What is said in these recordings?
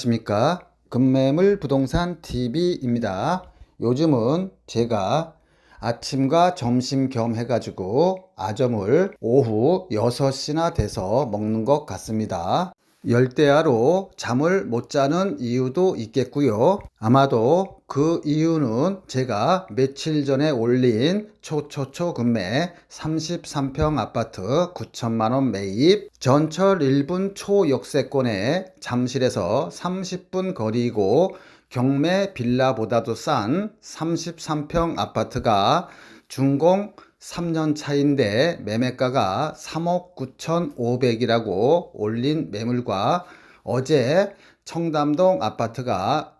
안녕하십니까. 금매물 부동산 TV입니다. 요즘은 제가 아침과 점심 겸 해가지고 아점을 오후 6시나 돼서 먹는 것 같습니다. 열대야로 잠을 못 자는 이유도 있겠고요. 아마도 그 이유는 제가 며칠 전에 올린 초초초 금매 33평 아파트 9천만 원 매입 전철 1분 초역세권에 잠실에서 30분 거리이고 경매 빌라보다도 싼 33평 아파트가 준공 3년 차인데 매매가가 3억 9,500이라고 올린 매물과 어제 청담동 아파트가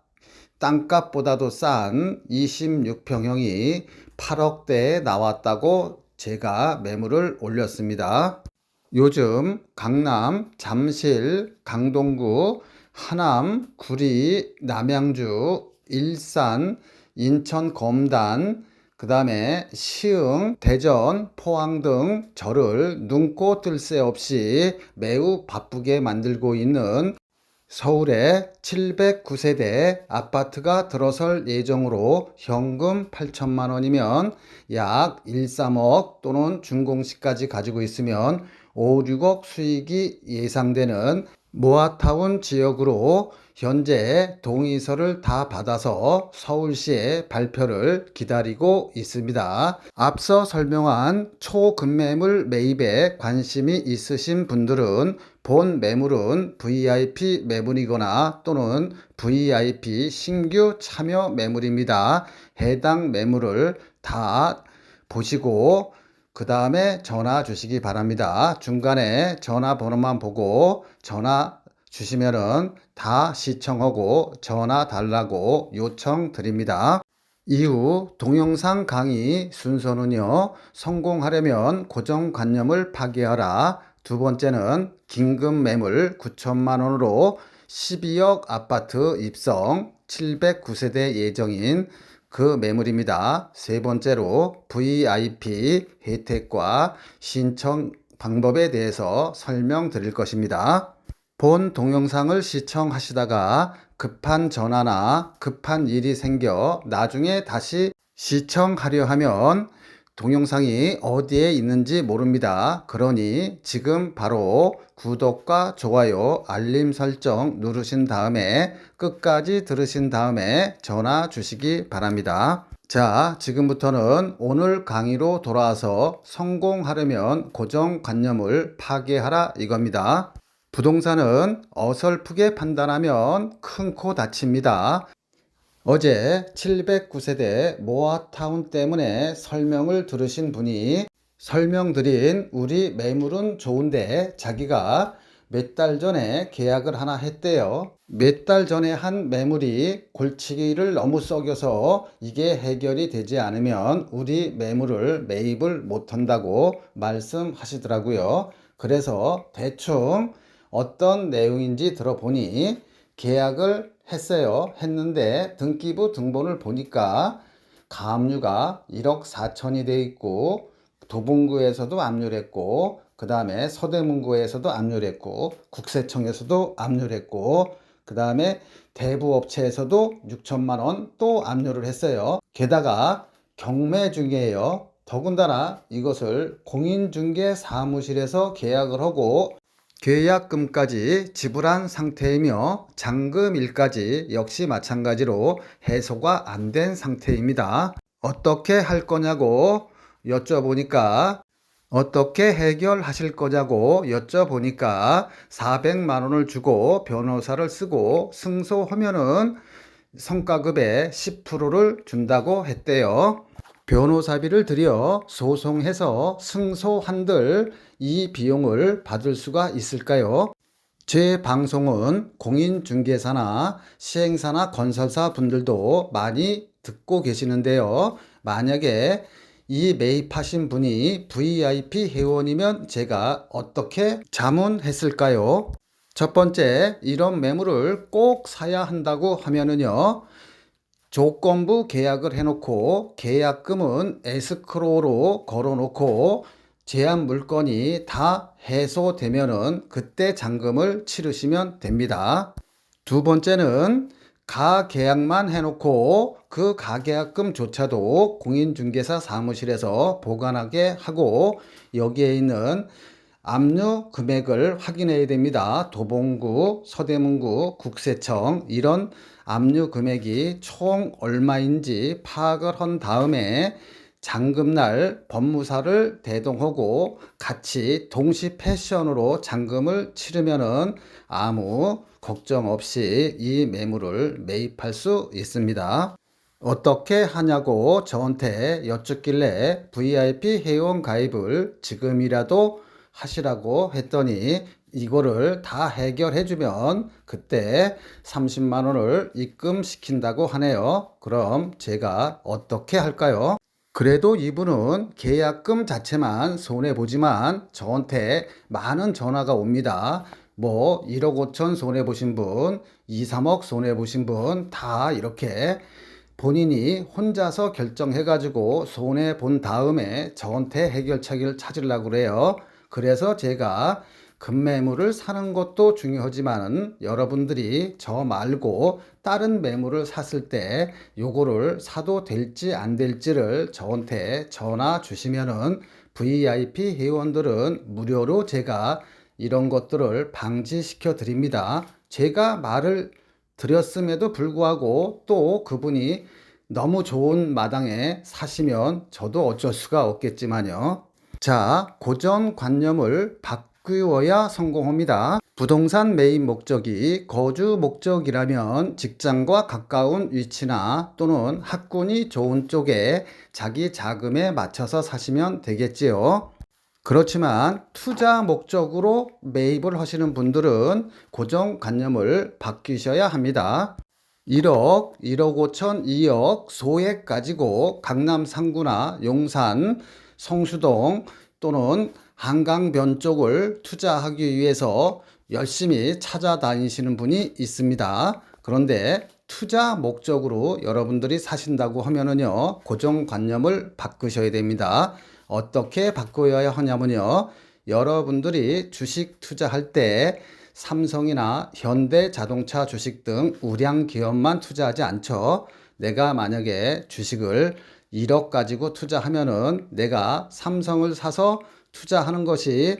땅값보다도 싼 26평형이 8억대에 나왔다고 제가 매물을 올렸습니다. 요즘 강남, 잠실, 강동구, 하남, 구리, 남양주, 일산, 인천 검단, 그 다음에 시흥, 대전, 포항 등 저를 눈코 뜰 새 없이 매우 바쁘게 만들고 있는 서울에 709세대 아파트가 들어설 예정으로 현금 8천만 원이면 약 1, 3억 또는 준공시까지 가지고 있으면 5, 6억 수익이 예상되는 모아타운 지역으로 현재 동의서를 다 받아서 서울시에 발표를 기다리고 있습니다. 앞서 설명한 초급매물 매입에 관심이 있으신 분들은 본 매물은 VIP 매물이거나 또는 VIP 신규 참여 매물입니다. 해당 매물을 다 보시고 그 다음에 전화 주시기 바랍니다. 중간에 전화번호만 보고 전화 주시면은 다 시청하고 전화 달라고 요청 드립니다. 이후 동영상 강의 순서는요, 성공하려면 고정관념을 파괴하라. 두 번째는 긴급 매물 9천만 원으로 12억 아파트 입성 709세대 예정인 그 매물입니다. 세 번째로 VIP 혜택과 신청 방법에 대해서 설명드릴 것입니다. 본 동영상을 시청하시다가 급한 전화나 급한 일이 생겨 나중에 다시 시청하려 하면 동영상이 어디에 있는지 모릅니다. 그러니 지금 바로 구독과 좋아요, 알림 설정 누르신 다음에 끝까지 들으신 다음에 전화 주시기 바랍니다. 자, 지금부터는 오늘 강의로 돌아와서 성공하려면 고정관념을 파괴하라 이겁니다. 부동산은 어설프게 판단하면 큰 코 다칩니다. 어제 709세대 모아타운 때문에 설명을 들으신 분이 설명드린 우리 매물은 좋은데 자기가 몇 달 전에 계약을 하나 했대요. 몇 달 전에 한 매물이 골치기를 너무 썩여서 이게 해결이 되지 않으면 우리 매물을 매입을 못 한다고 말씀하시더라고요. 그래서 대충 어떤 내용인지 들어보니 계약을 했어요. 했는데 등기부 등본을 보니까 가압류가 1억 4천이 돼 있고 도봉구에서도 압류를 했고 그 다음에 서대문구에서도 압류를 했고 국세청에서도 압류를 했고 그 다음에 대부업체에서도 6천만 원 또 압류를 했어요. 게다가 경매 중이에요. 더군다나 이것을 공인중개 사무실에서 계약을 하고 계약금까지 지불한 상태이며 잔금일까지 역시 마찬가지로 해소가 안 된 상태입니다. 어떻게 할 거냐고 여쭤보니까 어떻게 해결하실 거냐고 여쭤보니까 400만 원을 주고 변호사를 쓰고 승소하면은 성과급의 10%를 준다고 했대요. 변호사비를 들여 소송해서 승소한들 이 비용을 받을 수가 있을까요? 제 방송은 공인중개사나 시행사나 건설사 분들도 많이 듣고 계시는데요. 만약에 이 매입하신 분이 VIP 회원이면 제가 어떻게 자문했을까요? 첫 번째, 이런 매물을 꼭 사야 한다고 하면은요. 조건부 계약을 해놓고 계약금은 에스크로로 걸어놓고 제한 물건이 다 해소되면은 그때 잔금을 치르시면 됩니다. 두 번째는 가계약만 해놓고 그 가계약금조차도 공인중개사 사무실에서 보관하게 하고 여기에 있는 압류 금액을 확인해야 됩니다. 도봉구, 서대문구, 국세청 이런 압류 금액이 총 얼마인지 파악을 한 다음에 잔금날 법무사를 대동하고 같이 동시 패션으로 잔금을 치르면은 아무 걱정 없이 이 매물을 매입할 수 있습니다. 어떻게 하냐고 저한테 여쭙길래 VIP 회원 가입을 지금이라도 하시라고 했더니 이거를 다 해결해주면 그때 30만 원을 입금시킨다고 하네요. 그럼 제가 어떻게 할까요? 그래도 이분은 계약금 자체만 손해보지만 저한테 많은 전화가 옵니다. 뭐 1억 5천 손해보신 분, 2, 3억 손해보신 분 다 이렇게 본인이 혼자서 결정해가지고 손해본 다음에 저한테 해결책을 찾으려고 그래요. 그래서 제가 금매물을 사는 것도 중요하지만 여러분들이 저 말고 다른 매물을 샀을 때 요거를 사도 될지 안 될지를 저한테 전화 주시면은 VIP 회원들은 무료로 제가 이런 것들을 방지시켜 드립니다. 제가 말을 드렸음에도 불구하고 또 그분이 너무 좋은 마당에 사시면 저도 어쩔 수가 없겠지만요. 자, 고정관념을 바 꾸어야 성공합니다. 부동산 매입 목적이 거주 목적이라면 직장과 가까운 위치나 또는 학군이 좋은 쪽에 자기 자금에 맞춰서 사시면 되겠지요. 그렇지만 투자 목적으로 매입을 하시는 분들은 고정관념을 바뀌셔야 합니다. 1억, 1억 5천, 2억 소액 가지고 강남 상구나 용산, 성수동 또는 한강변 쪽을 투자하기 위해서 열심히 찾아다니시는 분이 있습니다. 그런데 투자 목적으로 여러분들이 사신다고 하면은요, 고정관념을 바꾸셔야 됩니다. 어떻게 바꿔야 하냐면요, 여러분들이 주식 투자할 때 삼성이나 현대 자동차 주식 등 우량 기업만 투자하지 않죠. 내가 만약에 주식을 1억 가지고 투자하면은 내가 삼성을 사서 투자하는 것이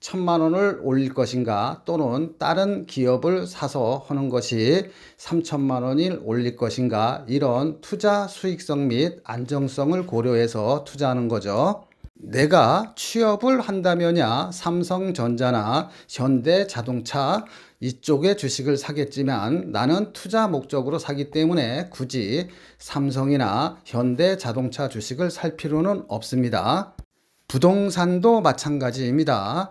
천만 원을 올릴 것인가 또는 다른 기업을 사서 하는 것이 3천만 원을 올릴 것인가 이런 투자 수익성 및 안정성을 고려해서 투자하는 거죠. 내가 취업을 한다면야 삼성전자나 현대자동차 이쪽에 주식을 사겠지만 나는 투자 목적으로 사기 때문에 굳이 삼성이나 현대자동차 주식을 살 필요는 없습니다. 부동산도 마찬가지입니다.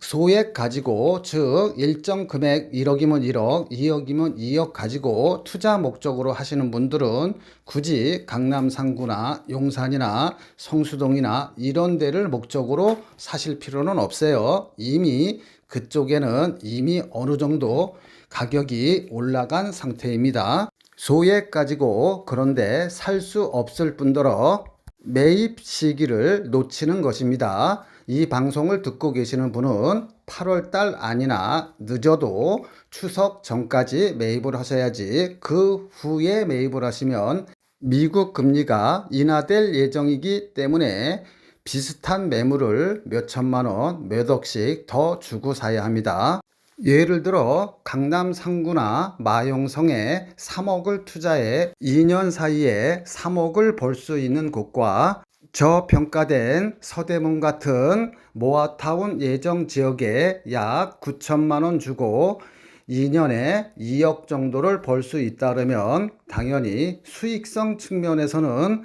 소액 가지고 즉 일정 금액 1억이면 1억, 2억이면 2억 가지고 투자 목적으로 하시는 분들은 굳이 강남 상구나 용산이나 성수동이나 이런 데를 목적으로 사실 필요는 없어요. 이미 그쪽에는 이미 어느 정도 가격이 올라간 상태입니다. 소액 가지고 그런데 살 수 없을 뿐더러 매입 시기를 놓치는 것입니다. 이 방송을 듣고 계시는 분은 8월 달 아니나 늦어도 추석 전까지 매입을 하셔야지 그 후에 매입을 하시면 미국 금리가 인하될 예정이기 때문에 비슷한 매물을 몇 천만 원, 몇 억씩 더 주고 사야 합니다. 예를 들어 강남 상구나 마용성에 3억을 투자해 2년 사이에 3억을 벌 수 있는 곳과 저평가된 서대문 같은 모아타운 예정 지역에 약 9천만 원 주고 2년에 2억 정도를 벌 수 있다면 당연히 수익성 측면에서는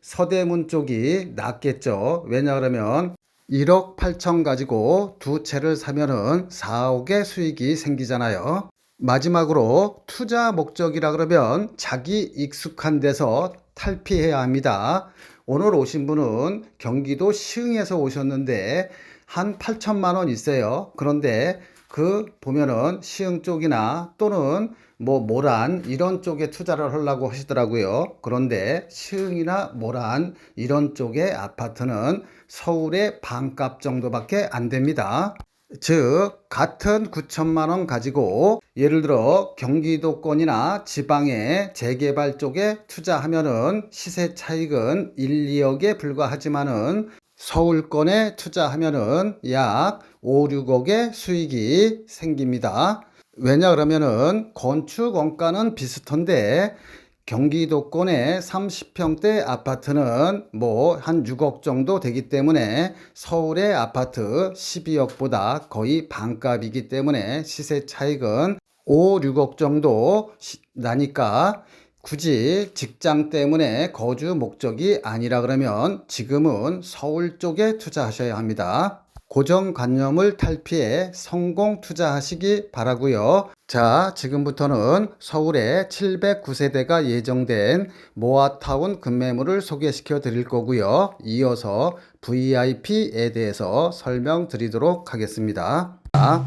서대문 쪽이 낫겠죠. 왜냐하면 1억 8천 가지고 두 채를 사면은 4억의 수익이 생기잖아요. 마지막으로 투자 목적이라 그러면 자기 익숙한 데서 탈피해야 합니다. 오늘 오신 분은 경기도 시흥에서 오셨는데 한 8천만 원 있어요. 그런데 그 보면은 시흥 쪽이나 또는 뭐 모란 이런 쪽에 투자를 하려고 하시더라고요. 그런데 시흥이나 모란 이런 쪽의 아파트는 서울의 반값 정도밖에 안 됩니다. 즉 같은 9천만 원 가지고 예를 들어 경기도권이나 지방의 재개발 쪽에 투자하면은 시세 차익은 1, 2억에 불과하지만은 서울권에 투자하면은 약 5, 6억의 수익이 생깁니다. 왜냐 그러면은 건축 원가는 비슷한데 경기도권의 30평대 아파트는 뭐 한 6억 정도 되기 때문에 서울의 아파트 12억보다 거의 반값이기 때문에 시세 차익은 5, 6억 정도 시- 나니까 굳이 직장 때문에 거주 목적이 아니라 그러면 지금은 서울 쪽에 투자하셔야 합니다. 고정관념을 탈피해 성공 투자하시기 바라고요. 자, 지금부터는 서울에 709세대가 예정된 모아타운 급매물을 소개시켜 드릴 거고요. 이어서 VIP에 대해서 설명드리도록 하겠습니다. 자,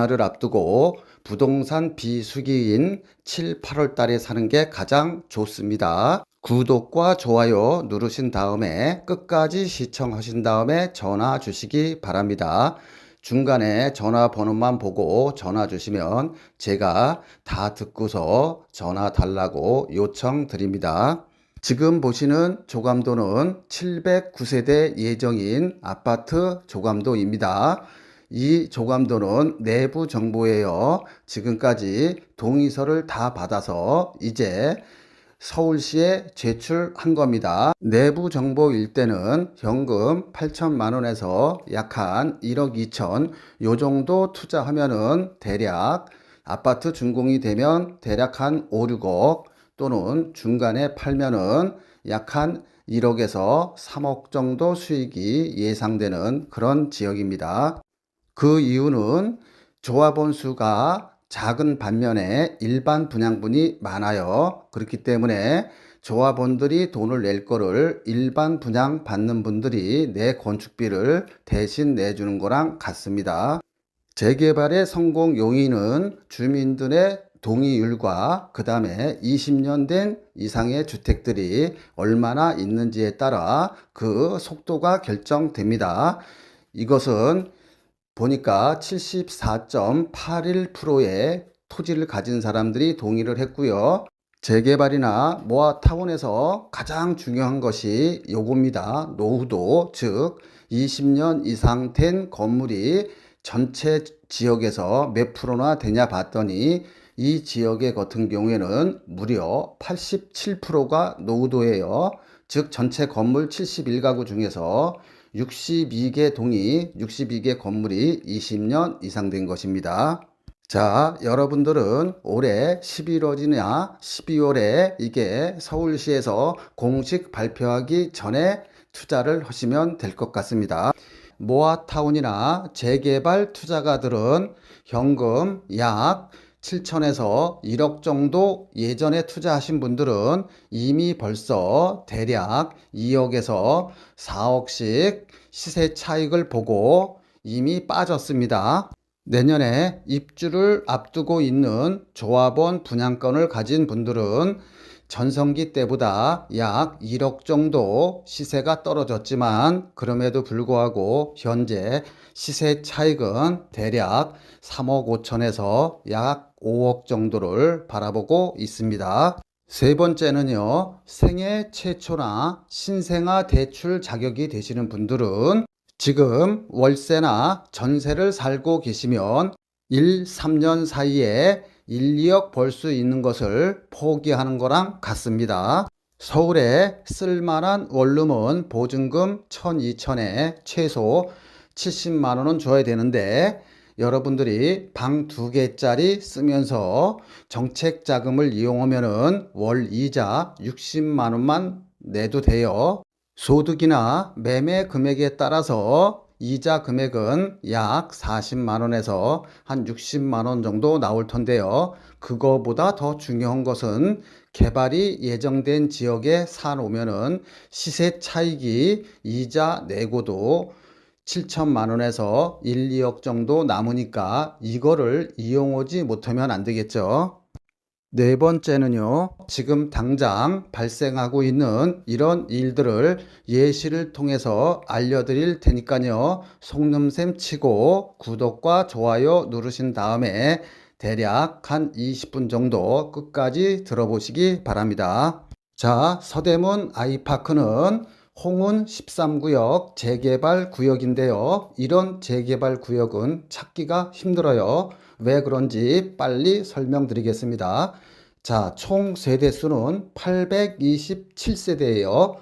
이날을 앞두고 부동산 비수기인 7, 8월 달에 사는 게 가장 좋습니다. 구독과 좋아요 누르신 다음에 끝까지 시청하신 다음에 전화 주시기 바랍니다. 중간에 전화번호만 보고 전화 주시면 제가 다 듣고서 전화 달라고 요청드립니다. 지금 보시는 조감도는 709세대 예정인 아파트 조감도입니다. 이 조감도는 내부 정보예요. 지금까지 동의서를 다 받아서 이제 서울시에 제출한 겁니다. 내부 정보일 때는 현금 8천만 원에서 약 한 1억 2천 요 정도 투자하면은 대략 아파트 준공이 되면 대략 한 5, 6억 또는 중간에 팔면은 약 한 1억에서 3억 정도 수익이 예상되는 그런 지역입니다. 그 이유는 조합원 수가 작은 반면에 일반 분양분이 많아요. 그렇기 때문에 조합원들이 돈을 낼 거를 일반 분양 받는 분들이 내 건축비를 대신 내주는 거랑 같습니다. 재개발의 성공 요인은 주민들의 동의율과 그 다음에 20년 된 이상의 주택들이 얼마나 있는지에 따라 그 속도가 결정됩니다. 이것은 보니까 74.81%의 토지를 가진 사람들이 동의를 했고요. 재개발이나 모아 타운에서 가장 중요한 것이 요겁니다. 노후도, 즉 20년 이상 된 건물이 전체 지역에서 몇 프로나 되냐 봤더니 이 지역의 같은 경우에는 무려 87%가 노후도예요. 즉 전체 건물 71가구 중에서 62개 동이 62개 건물이 20년 이상 된 것입니다. 자, 여러분들은 올해 11월이나 12월에 이게 서울시에서 공식 발표하기 전에 투자를 하시면 될 것 같습니다. 모아타운이나 재개발 투자가들은 현금 약 7천에서 1억 정도 예전에 투자하신 분들은 이미 벌써 대략 2억에서 4억씩 시세 차익을 보고 이미 빠졌습니다. 내년에 입주를 앞두고 있는 조합원 분양권을 가진 분들은 전성기 때보다 약 1억 정도 시세가 떨어졌지만 그럼에도 불구하고 현재 시세 차익은 대략 3억 5천에서 약 5억 정도를 바라보고 있습니다. 세 번째는요, 생애 최초나 신생아 대출 자격이 되시는 분들은 지금 월세나 전세를 살고 계시면 1, 3년 사이에 1, 2억 벌 수 있는 것을 포기하는 거랑 같습니다. 서울에 쓸만한 원룸은 보증금 1,2천에 최소 70만 원은 줘야 되는데 여러분들이 방 두 개짜리 쓰면서 정책 자금을 이용하면은 월 이자 60만 원만 내도 돼요. 소득이나 매매 금액에 따라서 이자 금액은 약 40만 원에서 한 60만 원 정도 나올 텐데요. 그거보다 더 중요한 것은 개발이 예정된 지역에 사놓으면은 시세 차익이 이자 내고도 7천만 원에서 1, 2억 정도 남으니까 이거를 이용하지 못하면 안 되겠죠. 네 번째는요, 지금 당장 발생하고 있는 이런 일들을 예시를 통해서 알려드릴 테니까요, 속눈샘 치고 구독과 좋아요 누르신 다음에 대략 한 20분 정도 끝까지 들어보시기 바랍니다. 자, 서대문 아이파크는 홍은 13구역 재개발 구역인데요. 이런 재개발 구역은 찾기가 힘들어요. 왜 그런지 빨리 설명드리겠습니다. 자, 총 세대수는 827세대예요.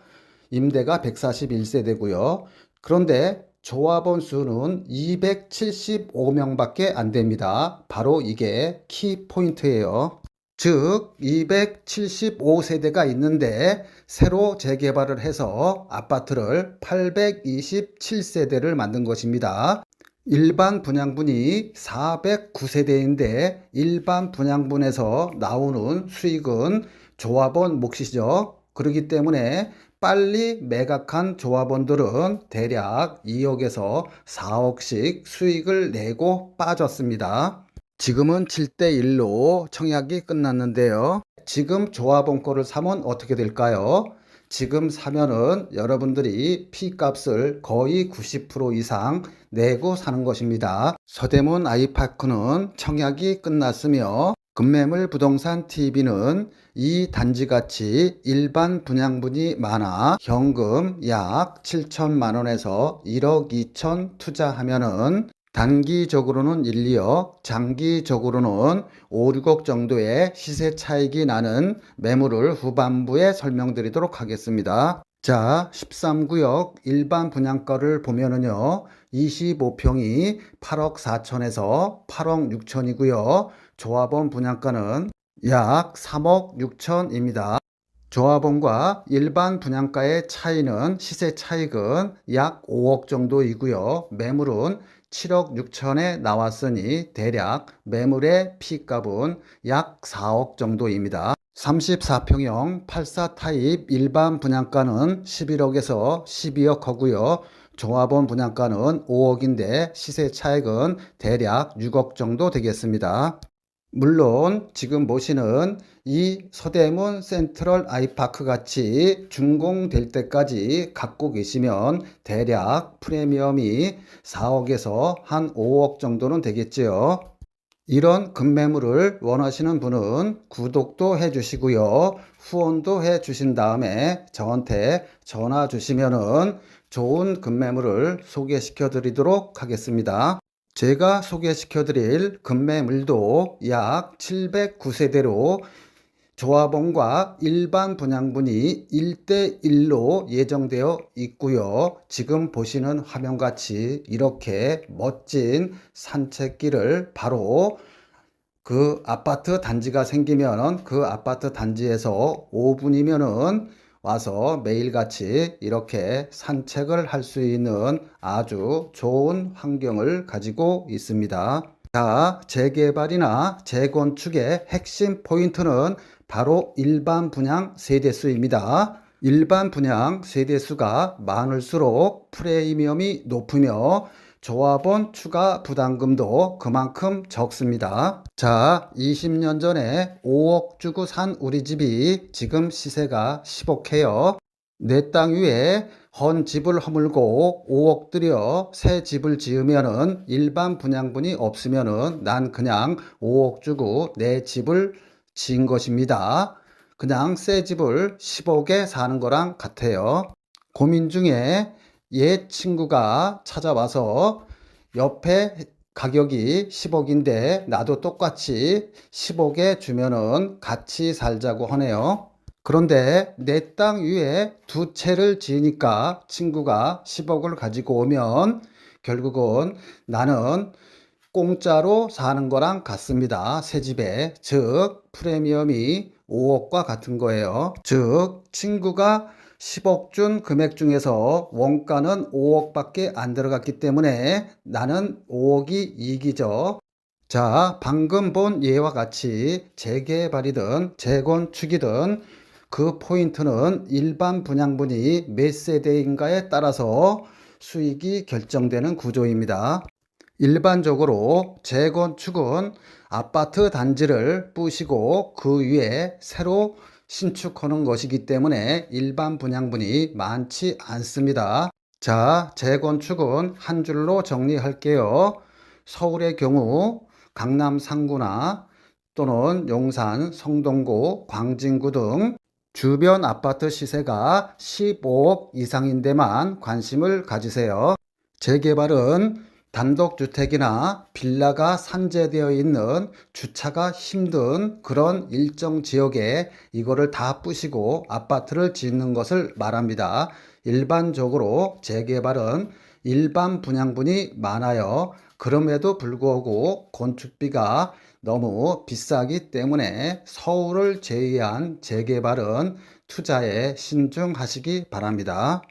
임대가 141세대고요. 그런데 조합원 수는 275명밖에 안 됩니다. 바로 이게 키 포인트예요. 즉 275세대가 있는데 새로 재개발을 해서 아파트를 827세대를 만든 것입니다. 일반 분양분이 409세대인데 일반 분양분에서 나오는 수익은 조합원 몫이죠. 그렇기 때문에 빨리 매각한 조합원들은 대략 2억에서 4억씩 수익을 내고 빠졌습니다. 지금은 7대1로 청약이 끝났는데요. 지금 조합원 거를 사면 어떻게 될까요? 지금 사면은 여러분들이 피값을 거의 90% 이상 내고 사는 것입니다. 서대문 아이파크는 청약이 끝났으며 금매물 부동산 TV는 이 단지같이 일반 분양분이 많아 현금 약 7천만 원에서 1억 2천 투자하면은 단기적으로는 1, 2억, 장기적으로는 5, 6억 정도의 시세 차익이 나는 매물을 후반부에 설명드리도록 하겠습니다. 자, 13구역 일반 분양가를 보면은요, 25평이 8억 4천에서 8억 6천이고요. 조합원 분양가는 약 3억 6천입니다. 조합원과 일반 분양가의 차이는 시세 차익은 약 5억 정도이고요. 매물은 7억 6천에 나왔으니 대략 매물의 피값은 약 4억 정도입니다. 34평형 84 타입 일반 분양가는 11억에서 12억 하고요. 조합원 분양가는 5억인데 시세 차익은 대략 6억 정도 되겠습니다. 물론 지금 보시는 이 서대문 센트럴 아이파크 같이 준공될 때까지 갖고 계시면 대략 프리미엄이 4억에서 한 5억 정도는 되겠지요. 이런 급매물을 원하시는 분은 구독도 해 주시고요. 후원도 해 주신 다음에 저한테 전화 주시면은 좋은 급매물을 소개시켜 드리도록 하겠습니다. 제가 소개시켜 드릴 급매물도 약 709세대로 조합원과 일반 분양분이 1대1로 예정되어 있고요. 지금 보시는 화면같이 이렇게 멋진 산책길을 바로 그 아파트 단지가 생기면 그 아파트 단지에서 5분이면은 와서 매일같이 이렇게 산책을 할 수 있는 아주 좋은 환경을 가지고 있습니다. 자, 재개발이나 재건축의 핵심 포인트는 바로 일반 분양 세대수입니다. 일반 분양 세대수가 많을수록 프리미엄이 높으며 조합원 추가 부담금도 그만큼 적습니다. 자, 20년 전에 5억 주고 산 우리 집이 지금 시세가 10억해요. 내 땅 위에 헌 집을 허물고 5억 들여 새 집을 지으면은 일반 분양분이 없으면은 난 그냥 5억 주고 내 집을 지은 것입니다. 그냥 새 집을 10억에 사는 거랑 같아요. 고민 중에 옛 친구가 찾아와서 옆에 가격이 10억인데 나도 똑같이 10억에 주면은 같이 살자고 하네요. 그런데 내 땅 위에 두 채를 지으니까 친구가 10억을 가지고 오면 결국은 나는 공짜로 사는 거랑 같습니다. 새 집에. 즉, 프리미엄이 5억과 같은 거예요. 즉, 친구가 10억 준 금액 중에서 원가는 5억밖에 안 들어갔기 때문에 나는 5억이 이익이죠. 자, 방금 본 예와 같이 재개발이든 재건축이든 그 포인트는 일반 분양분이 몇 세대인가에 따라서 수익이 결정되는 구조입니다. 일반적으로 재건축은 아파트 단지를 부시고 그 위에 새로 신축하는 것이기 때문에 일반 분양분이 많지 않습니다. 자, 재건축은 한 줄로 정리할게요. 서울의 경우 강남 상구나 또는 용산, 성동구, 광진구 등 주변 아파트 시세가 15억 이상인 데만 관심을 가지세요. 재개발은 단독주택이나 빌라가 산재되어 있는 주차가 힘든 그런 일정 지역에 이거를 다 부시고 아파트를 짓는 것을 말합니다. 일반적으로 재개발은 일반 분양분이 많아요. 그럼에도 불구하고 건축비가 너무 비싸기 때문에 서울을 제외한 재개발은 투자에 신중하시기 바랍니다.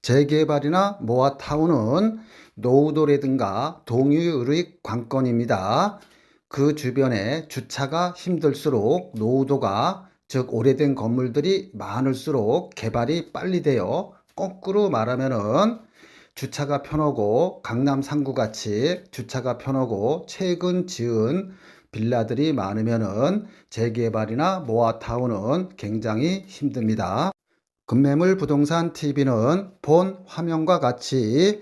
재개발이나 모아타운은 노후도라든가 동유의 관건입니다. 그 주변에 주차가 힘들수록 노후도가 즉 오래된 건물들이 많을수록 개발이 빨리 돼요. 거꾸로 말하면은 주차가 편하고 강남 상구 같이 주차가 편하고 최근 지은 빌라들이 많으면은 재개발이나 모아타운은 굉장히 힘듭니다. 금매물 부동산 TV는 본 화면과 같이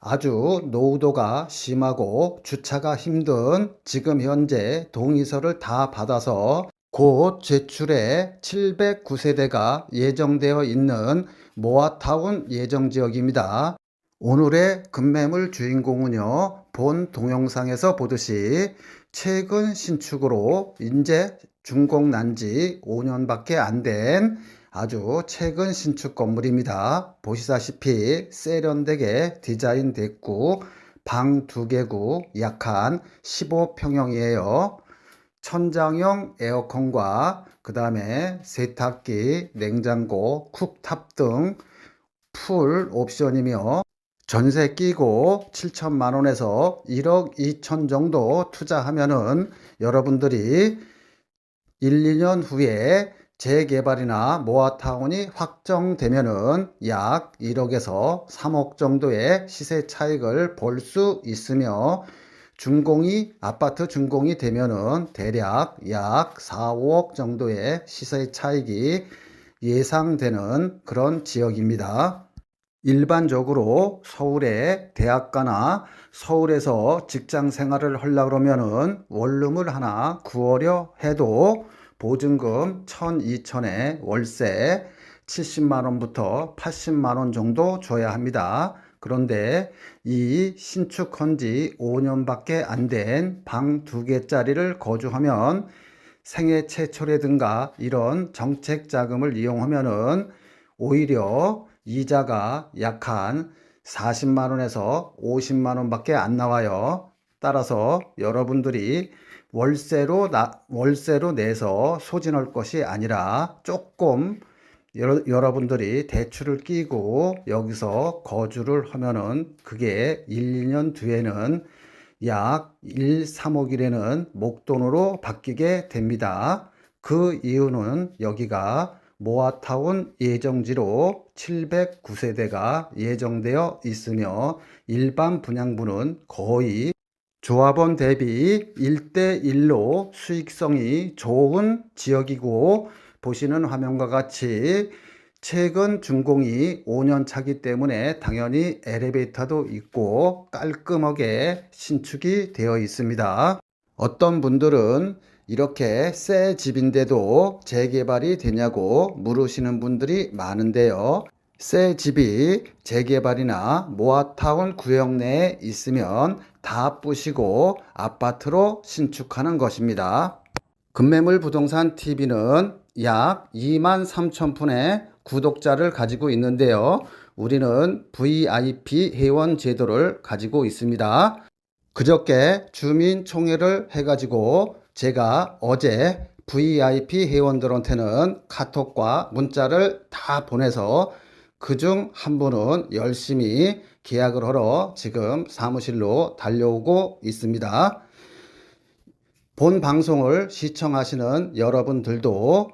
아주 노후도가 심하고 주차가 힘든 지금 현재 동의서를 다 받아서 곧 제출에 709세대가 예정되어 있는 모아타운 예정 지역입니다. 오늘의 금매물 주인공은요, 본 동영상에서 보듯이 최근 신축으로 이제 준공 난 지 5년밖에 안 된 아주 최근 신축 건물입니다. 보시다시피 세련되게 디자인 됐고 방두 개구 약한 15평형이에요. 천장형 에어컨과 그 다음에 세탁기, 냉장고, 쿡탑 등 풀 옵션이며 전세 끼고 7천만 원에서 1억 2천 정도 투자하면은 여러분들이 1, 2년 후에 재개발이나 모아타운이 확정되면은 약 1억에서 3억 정도의 시세 차익을 볼 수 있으며 준공이 아파트 준공이 되면은 대략 약 4, 5억 정도의 시세 차익이 예상되는 그런 지역입니다. 일반적으로 서울의 대학가나 서울에서 직장 생활을 하려고 그러면은 원룸을 하나 구하려 해도 보증금 1천, 2천에 월세 70만 원부터 80만 원 정도 줘야 합니다. 그런데 이 신축한 지 5년밖에 안 된 방 두 개짜리를 거주하면 생애 최초라든가 이런 정책 자금을 이용하면은 오히려 이자가 약 한 40만 원에서 50만 원 밖에 안 나와요. 따라서 여러분들이 월세로 나, 월세로 내서 소진할 것이 아니라 조금 여러, 여러분들이 대출을 끼고 여기서 거주를 하면은 그게 1, 2년 뒤에는 약 1, 3억 일에는 목돈으로 바뀌게 됩니다. 그 이유는 여기가 모아타운 예정지로 709세대가 예정되어 있으며 일반 분양분은 거의 조합원 대비 1대1로 수익성이 좋은 지역이고 보시는 화면과 같이 최근 준공이 5년 차기 때문에 당연히 엘리베이터도 있고 깔끔하게 신축이 되어 있습니다. 어떤 분들은 이렇게 새 집인데도 재개발이 되냐고 물으시는 분들이 많은데요. 새 집이 재개발이나 모아타운 구역 내에 있으면 다 부시고 아파트로 신축하는 것입니다. 금매물 부동산 TV는 약 2만 3천 분의 구독자를 가지고 있는데요. 우리는 VIP 회원 제도를 가지고 있습니다. 그저께 주민총회를 해가지고 제가 어제 VIP 회원들한테는 카톡과 문자를 다 보내서 그중 한 분은 열심히 계약을 하러 지금 사무실로 달려오고 있습니다. 본 방송을 시청하시는 여러분들도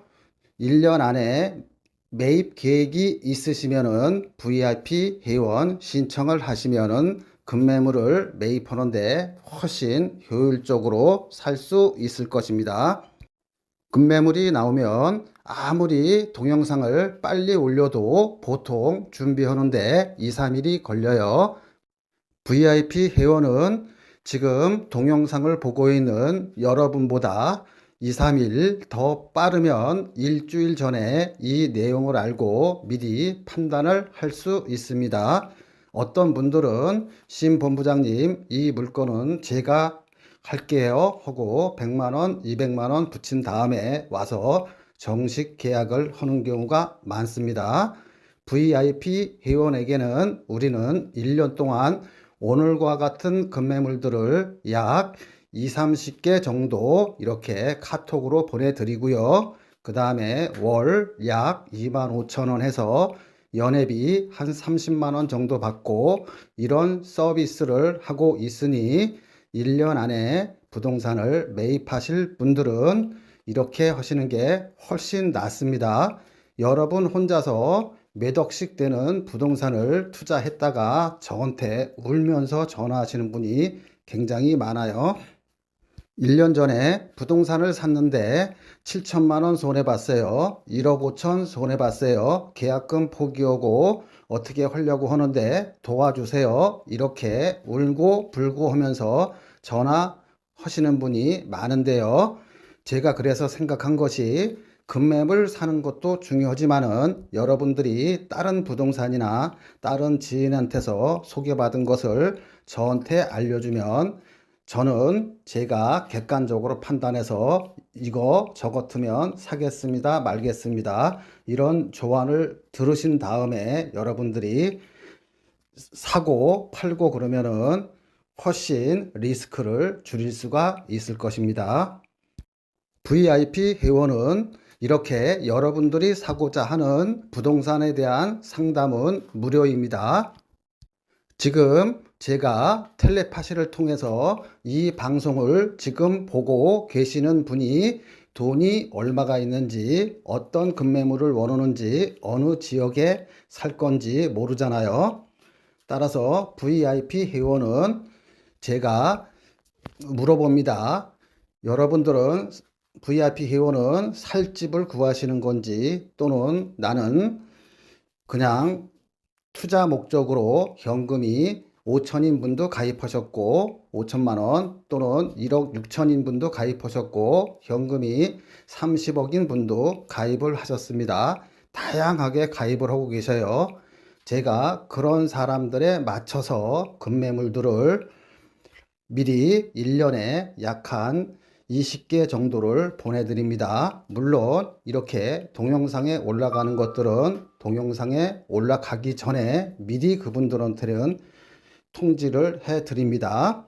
1년 안에 매입 계획이 있으시면은 VIP 회원 신청을 하시면은 급매물을 매입하는데 훨씬 효율적으로 살 수 있을 것입니다. 급매물이 나오면 아무리 동영상을 빨리 올려도 보통 준비하는데 2, 3일이 걸려요. VIP 회원은 지금 동영상을 보고 있는 여러분보다 2, 3일 더 빠르면 일주일 전에 이 내용을 알고 미리 판단을 할 수 있습니다. 어떤 분들은 심 본부장님 이 물건은 제가 할게요 하고 100만원, 200만원 붙인 다음에 와서 정식 계약을 하는 경우가 많습니다. VIP 회원에게는 우리는 1년 동안 오늘과 같은 급매물들을 약 2, 30개 정도 이렇게 카톡으로 보내드리고요. 그 다음에 월 약 2만 5천 원 해서 연회비 한 30만 원 정도 받고 이런 서비스를 하고 있으니 1년 안에 부동산을 매입하실 분들은 이렇게 하시는 게 훨씬 낫습니다. 여러분 혼자서 몇 억씩 되는 부동산을 투자했다가 저한테 울면서 전화하시는 분이 굉장히 많아요. 1년 전에 부동산을 샀는데 7천만 원 손해 봤어요. 1억 5천 손해 봤어요. 계약금 포기하고 어떻게 하려고 하는데 도와주세요. 이렇게 울고 불고 하면서 전화 하시는 분이 많은데요. 제가 그래서 생각한 것이 금매물 사는 것도 중요하지만은 여러분들이 다른 부동산이나 다른 지인한테서 소개받은 것을 저한테 알려주면 저는 제가 객관적으로 판단해서 이거 저 같으면 사겠습니다, 말겠습니다. 이런 조언을 들으신 다음에 여러분들이 사고 팔고 그러면은 훨씬 리스크를 줄일 수가 있을 것입니다. VIP 회원은 이렇게 여러분들이 사고자 하는 부동산에 대한 상담은 무료입니다. 지금 제가 텔레파시를 통해서 이 방송을 지금 보고 계시는 분이 돈이 얼마가 있는지 어떤 급매물을 원하는지 어느 지역에 살 건지 모르잖아요. 따라서 VIP 회원은 제가 물어봅니다. 여러분들은 VIP 회원은 살 집을 구하시는 건지 또는 나는 그냥 투자 목적으로 현금이 5천인 분도 가입하셨고 5천만 원 또는 1억 6천인 분도 가입하셨고 현금이 30억인 분도 가입을 하셨습니다. 다양하게 가입을 하고 계셔요. 제가 그런 사람들에 맞춰서 급매물들을 미리 1년에 약한 20개 정도를 보내드립니다. 물론 이렇게 동영상에 올라가는 것들은 동영상에 올라가기 전에 미리 그분들한테는 통지를 해 드립니다.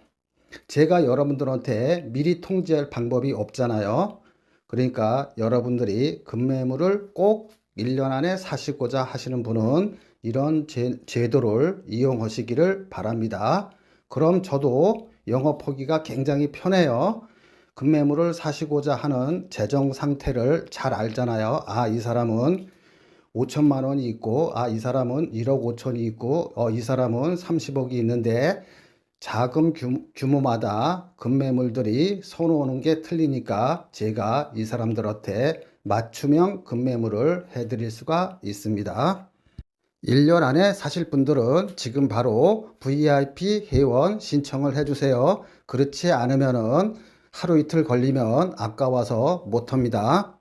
제가 여러분들한테 미리 통지할 방법이 없잖아요. 그러니까 여러분들이 급매물을 꼭 1년 안에 사시고자 하시는 분은 이런 제, 제도를 이용하시기를 바랍니다. 그럼 저도 영업하기가 굉장히 편해요. 급매물을 사시고자 하는 재정 상태를 잘 알잖아요. 아, 이 사람은 5천만 원이 있고, 아, 이 사람은 1억 5천이 있고, 어, 이 사람은 30억이 있는데, 자금 규모, 마다 급매물들이 손오는 게 틀리니까 제가 이 사람들한테 맞춤형 급매물을 해드릴 수가 있습니다. 1년 안에 사실 분들은 지금 바로 VIP 회원 신청을 해주세요. 그렇지 않으면은 하루 이틀 걸리면 아까워서 못합니다.